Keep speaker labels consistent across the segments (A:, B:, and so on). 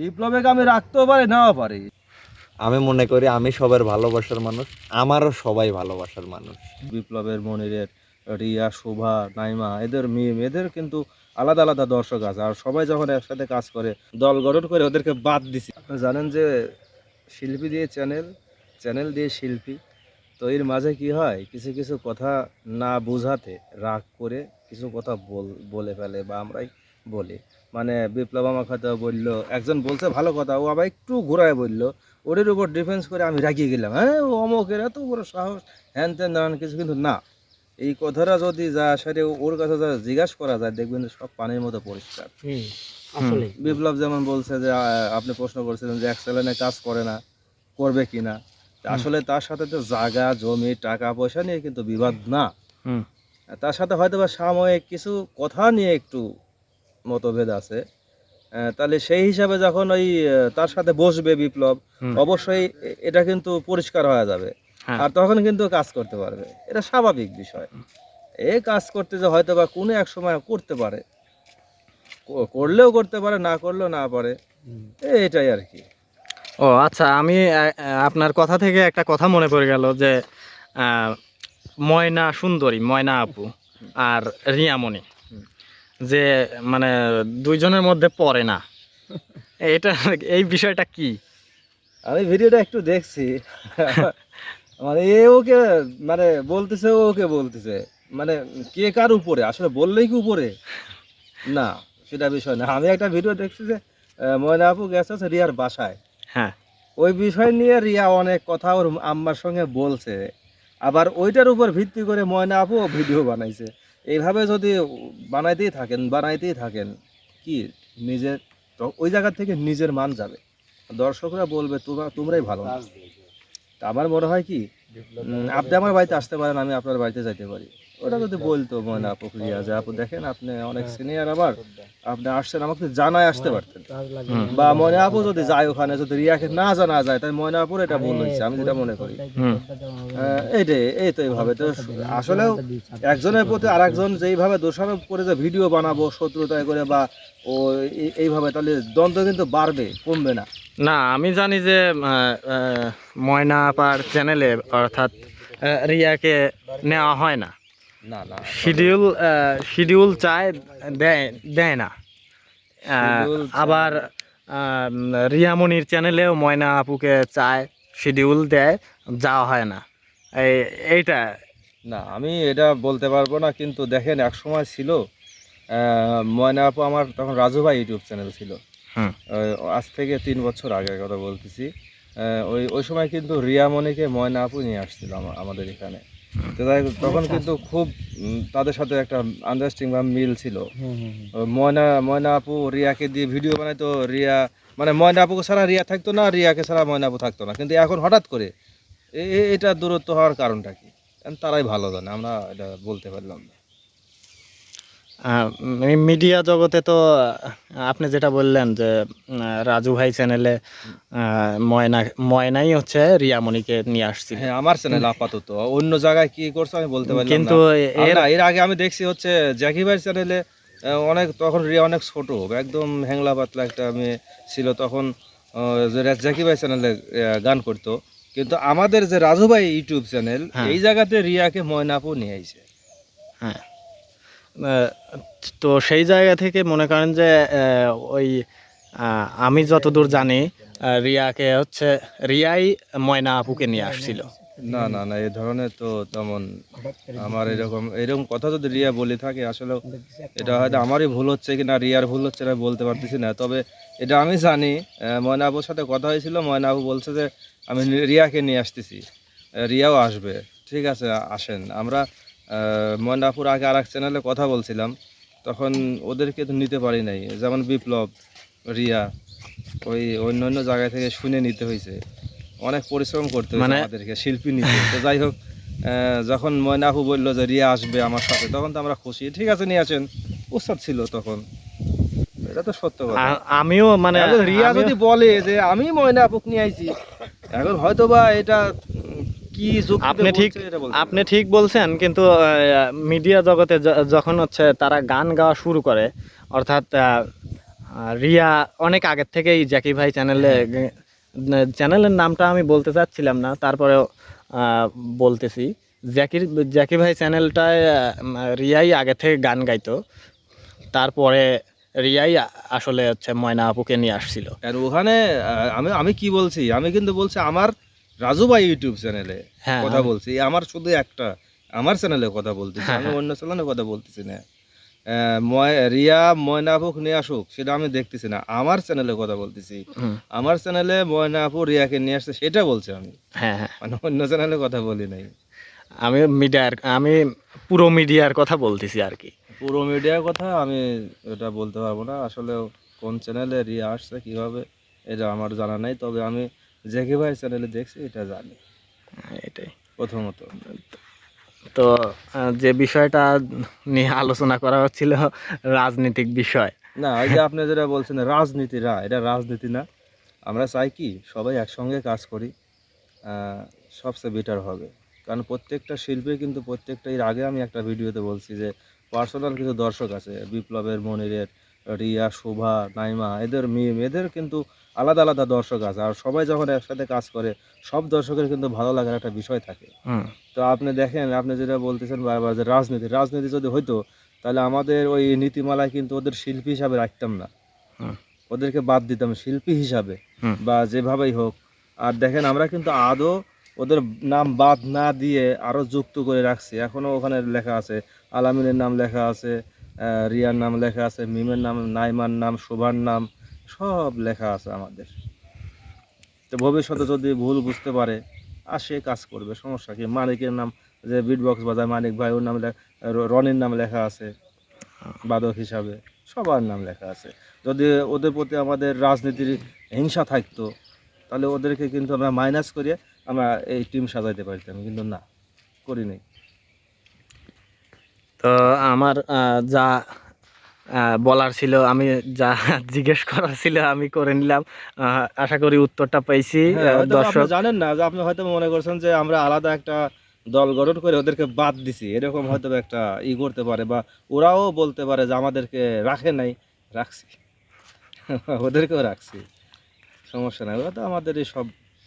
A: বিপ্লবেকে আমি রাখতেও পারি নাও পারি?
B: আমি মনে করি আমি সবার ভালোবাসার মানুষ আমারও সবাই ভালোবাসার মানুষ।
A: বিপ্লবের মনিরের রিয়া শোভা নাইমা এদের মিম এদের কিন্তু আলাদা আলাদা দর্শক আছে। আর সবাই যখন একসাথে কাজ করে দল গঠন করে ওদেরকে বাদ দিছি। আপনি জানেন যে শিল্পী দিয়ে চ্যানেল চ্যানেল দিয়ে শিল্পী তো এর মাঝে কি হয় কিছু কিছু কথা না বোঝাতে রাগ করে কিছু কথা বল বলে ফেলে বা আমরাই বলি। মানে বিপ্লব আমাকে হয়তো বলল একজন বলছে ভালো কথা ও আবার একটু ঘোরায় বলল। ওদের উপর ডিফেন্স করে আমি রাগিয়ে গেলাম। হ্যাঁ ও অমকের এত বড় সাহস। হ্যান ত্যান নানান কিছু কিন্তু না। এই কথাটা যদি যা সাথে ওর কাছে যা জিজ্ঞাসা করা যায় দেখবেন সব পানির মতো পরিষ্কার।
C: আসলে
A: বিপ্লব যেমন বলছে যে আপনি প্রশ্ন করছিলেন যে এক চ্যানেলে কাজ করে না করবে কি না? আসলে তার সাথে তো জায়গা জমি টাকা পয়সা নিয়ে কিন্তু বিবাদ না। তার সাথে হয়তো বা সাময়িক কিছু কথা নিয়ে একটু মতভেদ আছে। তাহলে সেই হিসাবে যখন ওই তার সাথে বসবে বিপ্লব অবশ্যই এটা কিন্তু পরিষ্কার হয়ে যাবে।
C: হ্যাঁ।
A: আর তখন কিন্তু কাজ করতে পারবে। এটা স্বাভাবিক বিষয়। এই কাজ করতে যে হয়তো বা কোনো এক সময় করতে পারে। করলেও করতে পারে না করলেও না পারে। এ- এটাই আর কি।
C: ও আচ্ছা আমি আপনার কথা থেকে একটা কথা মনে পড়ে গেল যে আহ, ময়না সুন্দরী ময়না আপু আর রিয়ামণি। যে মানে দুইজনের মধ্যে পড়ে না। এটা এই বিষয়টা কি?
A: আমি ভিডিওটা একটু দেখছি। মানে এ ওকে মানে বলতেছে ও ওকে বলতেছে। মানে কে কার উপরে? আসলে বললেই কি উপরে? না সেটা বিষয় না। আমি একটা ভিডিও দেখছি যে ময়না আপু গেছে রিয়ার বাসায়।
C: হ্যাঁ।
A: ওই বিষয় নিয়ে রিয়া অনেক কথা ওর আম্মার সঙ্গে বলছে। আবার ওইটার উপর ভিত্তি করে ময়না আপু ভিডিও বানাইছে। এইভাবে যদি বানাইতেই থাকেন বানাইতেই থাকেন কি নিজের ওই জায়গা থেকে নিজের মান যাবে। দর্শকরা বলবে তোমরা তোমরাই ভালো তা আমার মনে হয় কি আপনি আমার বাড়িতে আসতে পারেন আমি আপনার বাড়িতে যাইতে পারি। ওটা যদি বলতো ময়না আপু রিয়া যে আপু দেখেন আপনি অনেক সিনিয়র আবার আপনি আসছেন আমাকে জানায় আসতে পারতেন। বা ময়না আপু যদি যায় ওখানে যদি রিয়াকে না জানা যায় তাই ময়না আপুর এটা ভুল হয়েছে আমি যেটা মনে করি। এইটাই এই তো এইভাবে। তো আসলেও একজনের প্রতি আরেকজন যেইভাবে দোষারোপ করে যে ভিডিও বানাবো শত্রুতায় করে বা ও এইভাবে তাহলে দ্বন্দ্ব কিন্তু বাড়বে কমবে না।
C: না আমি জানি যে আহ, আহ, ময়না আপার চ্যানেলে অর্থাৎ আহ, রিয়াকে নেওয়া হয় না।
A: না না
C: শিডিউল শিডিউল চায় দেয় দেয় না। আবার আম, রিয়ামণির চ্যানেলেও ময়না আপুকে চায় শিডিউল দেয় যাওয়া হয় না। এই এইটা।
A: না আমি এটা বলতে পারব না কিন্তু দেখেন এক সময় ছিল ময়না আপু আমার তখন রাজু ভাই ইউটিউব চ্যানেল ছিল।
C: হুম।
A: আজ থেকে তিন বছর আগের কথা বলতেছি। ওই ওই সময় কিন্তু রিয়ামণিকে ময়না আপু নিয়ে আসছিল আমা- আমাদের এখানে। তখন কিন্তু খুব তাদের সাথে একটা আন্ডারস্ট্যান্ডিং বা মিল ছিল। ময়না ময়না আপু রিয়াকে দিয়ে ভিডিও বানাইতো রিয়া মানে ময়না আপুকে ছাড়া রিয়া থাকতো না রিয়াকে ছাড়া ময়না আপু থাকতো না। কিন্তু এখন হঠাৎ করে এটা দূরত্ব হওয়ার কারণটা কি? তারাই ভালো জানে আমরা এটা বলতে পারলাম না।
C: মিডিয়া জগতে তো আপনি যেটা বললেন যে রাজু ভাই চ্যানেলে ময়না ময়নাই হচ্ছে রিয়ামণিকে নিয়ে আসছিল।
A: হ্যাঁ আমার চ্যানেল আপাতত। অন্য জায়গায় কি করছে আমি বলতে পারি
C: কিন্তু এর
A: এর আগে আমি দেখছি হচ্ছে জ্যাকি ভাই চ্যানেলে অনেক তখন রিয়া অনেক ছোট একদম হ্যাংলা পাতলা একটা মেয়ে ছিল তখন জ্যাকি ভাই চ্যানেলে গান করতো। কিন্তু আমাদের যে রাজু ভাই ইউটিউব চ্যানেল। এই জায়গাতে রিয়াকে ময়নাপু নিয়ে আইছে।
C: হ্যাঁ। তো সেই জায়গা থেকে মনে করেন যে ওই আমি যতদূর জানি রিয়াকে হচ্ছে, রিয়াই ময়না আপুকে নিয়ে আসছিল।
A: না না না এই ধরনের তো তেমন আমার এরকম এরকম কথা যদি রিয়া বলে থাকে, আসলে এটা হয়তো আমারই ভুল হচ্ছে কি না রিয়ার ভুল হচ্ছে না বলতে পারতেছি না। তবে এটা আমি জানি ময়না আপুর সাথে কথা হয়েছিল, ময়না আপু বলছে যে, আমি রিয়াকে নিয়ে আসতেছি রিয়াও আসবে, ঠিক আছে, আসেন। আমরা আহ, ময়না আগে আর এক চ্যানেলে কথা বলছিলাম। তখন ওদেরকে তো নিতে পারি নাই। যেমন বিপ্লব রিয়া ওই অন্য অন্য জায়গা থেকে শুনে নিতে হয়েছে। অনেক পরিশ্রম করতে হয়েছে
C: মানে-
A: আমাদেরকে শিল্পী নিতে। তো যাই হোক যখন ময়না আপু বলল যে রিয়া আসবে আমার সাথে তখন তো আমরা খুশি। ঠিক আছে নিয়ে আসেন। উৎসাহ ছিল তখন। এটা তো সত্য কথা।
C: আমিও মানে
A: রিয়া যদি বলে যে আমি ময়না আপুক নিয়ে আইছি এখন হয়তো বা এটা কি
C: আপনি ঠিক আপনি ঠিক বলছেন কিন্তু মিডিয়া জগতে যখন হচ্ছে তারা গান গাওয়া শুরু করে অর্থাৎ রিয়া অনেক আগের থেকেই জ্যাকি ভাই চ্যানেলে চ্যানেলের নামটা আমি বলতে চাচ্ছিলাম না তারপরেও বলতেছি। জ্যাকির জ্যাকি ভাই চ্যানেলটায় রিয়াই আগে থেকে গান গাইতো তারপরে রিয়াই আসলে হচ্ছে ময়না আপুকে নিয়ে আসছিল।
A: আর ওখানে আমি আমি কি বলছি? আমি কিন্তু বলছি আমার রাজু ভাই ইউটিউব চ্যানেলে
C: হ্যাঁ
A: কথা বলছি। আমার শুধু একটা আমার চ্যানেলে কথা বলতেছি
C: হ্যাঁ,
A: আমি
C: হ্যাঁ।
A: অন্য চ্যানেলে কথা বলতেছি না। রিয়া ময়না আপুক নিয়ে আসুক সেটা আমি দেখতেছি না। আমার চ্যানেলে কথা বলতেছি। আমার চ্যানেলে ময়না আপু রিয়াকে নিয়ে আসছে সেটা বলছি আমি।
C: হ্যাঁ হ্যাঁ।
A: মানে অন্য চ্যানেলে কথা বলি নাই।
C: আমি মিডিয়ার আমি পুরো মিডিয়ার কথা বলতেছি আর কি।
A: পুরো মিডিয়ার কথা আমি এটা বলতে পারব না। আসলে কোন চ্যানেলে রিয়া আসছে কীভাবে এটা আমার জানা নাই। তবে আমি জেকে ভাই চ্যানেলে দেখছি এটা জানি।
C: এটাই।
A: প্রথমত।
C: তো যে বিষয়টা নিয়ে আলোচনা করা হচ্ছিল রাজনৈতিক বিষয়।
A: না ওই যে আপনি যেটা বলছেন রাজনীতি না এটা রাজনীতি না। আমরা চাই কি সবাই একসঙ্গে কাজ করি সবচেয়ে বেটার হবে। কারণ প্রত্যেকটা শিল্পী কিন্তু প্রত্যেকটা এর আগে আমি একটা ভিডিওতে বলছি যে পার্সোনাল কিছু দর্শক আছে বিপ্লবের মনিরের রিয়া শোভা নাইমা এদের মিম এদের কিন্তু আলাদা আলাদা দর্শক আছে। আর সবাই যখন একসাথে কাজ করে সব দর্শকের কিন্তু ভালো লাগার একটা বিষয় থাকে। তো আপনি দেখেন আপনি যেটা বলতেছেন বারবার যে রাজনীতি রাজনীতি যদি হইতো তাহলে আমাদের ওই নীতিমালায় কিন্তু ওদের শিল্পী হিসাবে রাখতাম না। ওদেরকে বাদ দিতাম শিল্পী হিসাবে বা যেভাবেই হোক। আর দেখেন আমরা কিন্তু আদৌ ওদের নাম বাদ না দিয়ে আরও যুক্ত করে রাখছি। এখনও ওখানে লেখা আছে আলামিনের নাম লেখা আছে রিয়ার নাম লেখা আছে মিমের নাম নাইমার নাম শোভার নাম সব লেখা আছে আমাদের। তো ভবিষ্যতে যদি ভুল বুঝতে পারে, আর সে কাজ করবে, সমস্যা কি? মানিকের নাম যে বিট বক্স বাজায় মানিক ভাই, ওর নাম রনির নাম লেখা আছে, বাদক হিসাবে, সবার নাম লেখা আছে। যদি ওদের প্রতি আমাদের রাজনীতির হিংসা থাকতো, তাহলে ওদেরকে কিন্তু আমরা মাইনাস করে আমরা এই টিম সাজাইতে পারতাম, কিন্তু না করি নাই
C: তো আমার যা বলার ছিল আমি যা জিজ্ঞেস করার ছিল আমি করে নিলাম। আশা করি উত্তরটা পাইছি।
A: হ্যাঁ,
C: দর্শক
A: জানেন না যে আপনি হয়তো মনে করছেন যে আমরা আলাদা একটা দল গঠন করে ওদেরকে বাদ দিছি। এরকম হয়তো একটা ই করতে পারে বা ওরাও বলতে পারে যে আমাদেরকে রাখে নাই। রাখছি। ওদেরকেও রাখছি। সমস্যা নাই ওরা তো আমাদের এই সব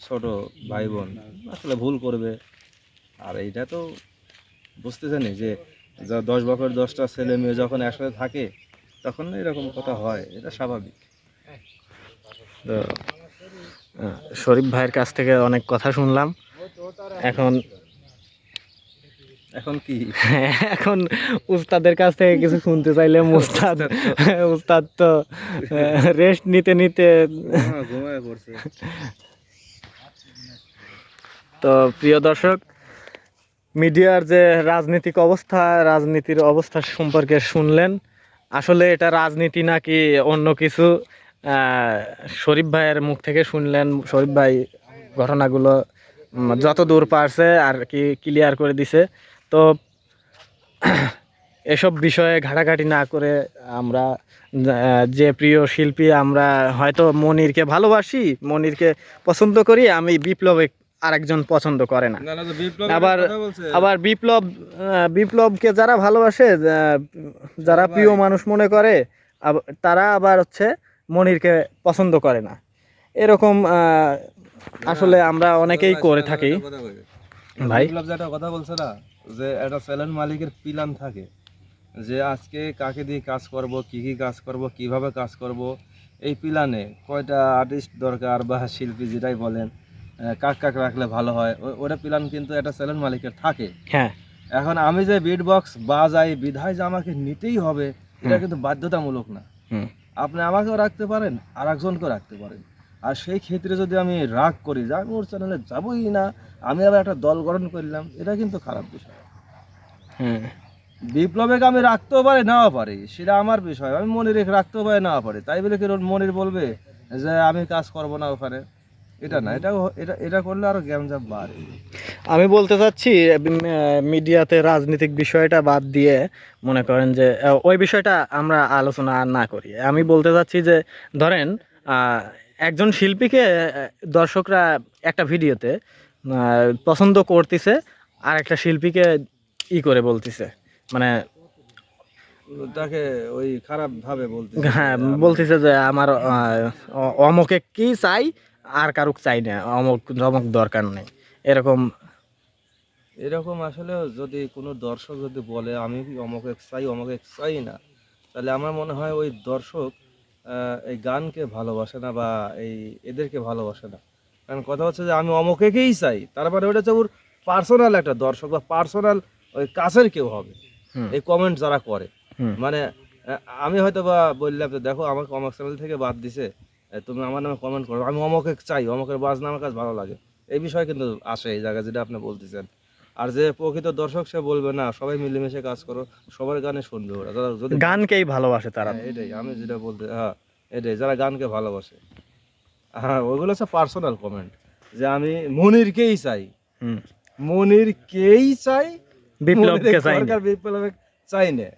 A: ছোট ভাই বোন আসলে ভুল করবে। আর এইটা তো বুঝতেছেনি যে যা দশ বছর দশটা ছেলে মেয়ে যখন একসাথে থাকে তখন এরকম কথা হয় এটা স্বাভাবিক।
C: তো শরীফ ভাইয়ের কাছ থেকে অনেক কথা শুনলাম। এখন
A: এখন কি?
C: এখন উস্তাদের কাছ থেকে কিছু শুনতে চাইলে উস্তাদ। উস্তাদ তো রেস্ট নিতে নিতে
A: হ্যাঁ,
C: তো প্রিয় দর্শক মিডিয়ার যে রাজনৈতিক অবস্থা রাজনীতির অবস্থা সম্পর্কে শুনলেন। আসলে এটা রাজনীতি নাকি অন্য কিছু? শরীফ ভাইয়ের মুখ থেকে শুনলেন, শরীফ ভাই ঘটনাগুলো যত দূর পারছে আর কি ক্লিয়ার করে দিছে। তো এসব বিষয়ে ঘাটাঘাটি না করে আমরা যে প্রিয় শিল্পী আমরা হয়তো মনিরকে ভালোবাসি, মনিরকে পছন্দ করি, আমি বিপ্লবে আরেকজন পছন্দ করে না। আবার- আবার বিপ্লব বিপ্লবকে যারা ভালোবাসে যারা প্রিয় মানুষ মনে করে তারা আবার হচ্ছে মনিরকে পছন্দ করে না। এরকম আসলে আমরা অনেকেই করে থাকি। ভাই?
A: বিপ্লব যেটা কথা বলছে না যে একটা চ্যানেল মালিকের প্ল্যান থাকে যে আজকে কাকে দিয়ে কাজ করব কি কি কাজ করব কীভাবে কাজ করব এই প্ল্যানে কয়টা আর্টিস্ট দরকার বা শিল্পী যেটাই বলেন কাক কাক রাখলে ভালো হয়। ওটা প্ল্যান কিন্তু একটা চ্যানেল মালিকের থাকে।
C: হ্যাঁ।
A: এখন আমি যে বিট বক্স বাজাই বিধায় যে আমাকে নিতেই হবে এটা কিন্তু বাধ্যতামূলক না। আপনি আমাকেও রাখতে পারেন আর একজনকেও রাখতে পারেন। আর সেই ক্ষেত্রে যদি আমি রাগ করি যে আমি ওর চ্যানেলে যাবই না আমি আবার একটা দল গঠন করলাম এটা কিন্তু খারাপ বিষয়।
C: হ্যাঁ
A: বিপ্লবেকে আমি রাখতেও পারি নাও পারি সেটা আমার বিষয়। আমি মনির রাখতেও পারি নাও পারি। তাই বলে কি মনির বলবে যে আমি কাজ করব না ওখানে। এটা না এটা এটা এটা করলে আরও গ্যামজাম বাড়ে।
C: আমি বলতে চাচ্ছি মিডিয়াতে রাজনৈতিক বিষয়টা বাদ দিয়ে মনে করেন যে ওই বিষয়টা আমরা আলোচনা আর না করি। আমি বলতে চাচ্ছি যে ধরেন একজন শিল্পীকে দর্শকরা একটা ভিডিওতে পছন্দ করতেছে আর একটা শিল্পীকে ই করে বলতেছে। মানে
A: তাকে ওই খারাপ ভাবে বলতে
C: হ্যাঁ বলতেছে যে আমার আহ, অ- কি চাই আর কারুক চাই না অমুক অমুক দরকার নেই। এরকম
A: এরকম আসলে যদি কোনো দর্শক যদি বলে আমি অমুক এক চাই অমুক এক চাই না? তাহলে আমার মনে হয় ওই দর্শক এই গানকে ভালোবাসে না বা এই এদেরকে ভালোবাসে না। কারণ কথা হচ্ছে যে আমি অমুকেকেই চাই। তারপরে ওটা হচ্ছে ওর পার্সোনাল একটা দর্শক বা পার্সোনাল ওই কাছের কেউ হবে। এই কমেন্ট যারা করে। মানে আমি হয়তো বা বললাম যে দেখো আমাকে অমুক চ্যানেল থেকে বাদ দিছে। তুমি আমার নামে কমেন্ট করো। আমি অমুকে চাই অমুকের বাজনা আমার কাছে ভালো লাগে। এই বিষয় কিন্তু আসে এই জায়গায় যেটা আপনি বলতেছেন। আর যে প্রকৃত দর্শক সে বলবে না সবাই মিলেমিশে কাজ করো সবার গানে শুনবে ওরা। যারা যদি
C: গানকেই ভালোবাসে তারা।
A: হ্যাঁ, এটাই আমি যেটা বলতে হ্যাঁ এটাই যারা গানকে ভালোবাসে। হ্যাঁ ওইগুলো হচ্ছে পার্সোনাল কমেন্ট যে আমি মনিরকেই চাই।
C: হুম,
A: মনিরকেই চাই
C: বিপ্লবকে চাই না।
A: সরকার বিপ্লবে চাই না।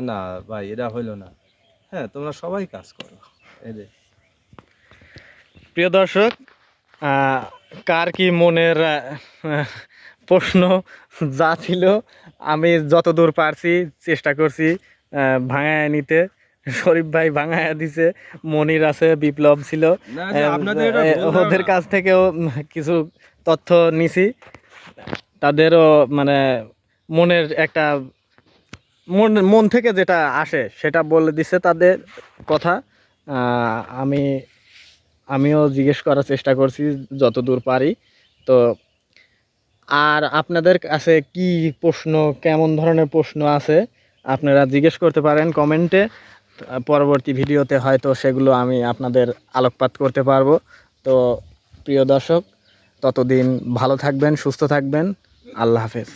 A: না ভাই এটা হইল না। হ্যাঁ তোমরা সবাই কাজ করো। এটাই।
C: প্রিয় দর্শক কার কি মনের প্রশ্ন যা ছিল আমি যতদূর পারছি চেষ্টা করছি ভাঙায় নিতে। শরীফ ভাই ভাঙায় দিছে মনির আছে বিপ্লব ছিল। ওদের কাছ থেকেও কিছু তথ্য নিছি। তাদেরও মানে মনের একটা মন মন থেকে যেটা আসে সেটা বলে দিছে তাদের কথা। আমি আমিও জিজ্ঞেস করার চেষ্টা করছি যতদূর পারি। তো, আর আপনাদের কাছে কি প্রশ্ন, কেমন ধরনের প্রশ্ন আছে আপনারা জিজ্ঞেস করতে পারেন কমেন্টে পরবর্তী ভিডিওতে হয়তো সেগুলো আমি আপনাদের আলোকপাত করতে পারব। তো, প্রিয় দর্শক, ততদিন ভালো থাকবেন, সুস্থ থাকবেন। আল্লাহ হাফেজ।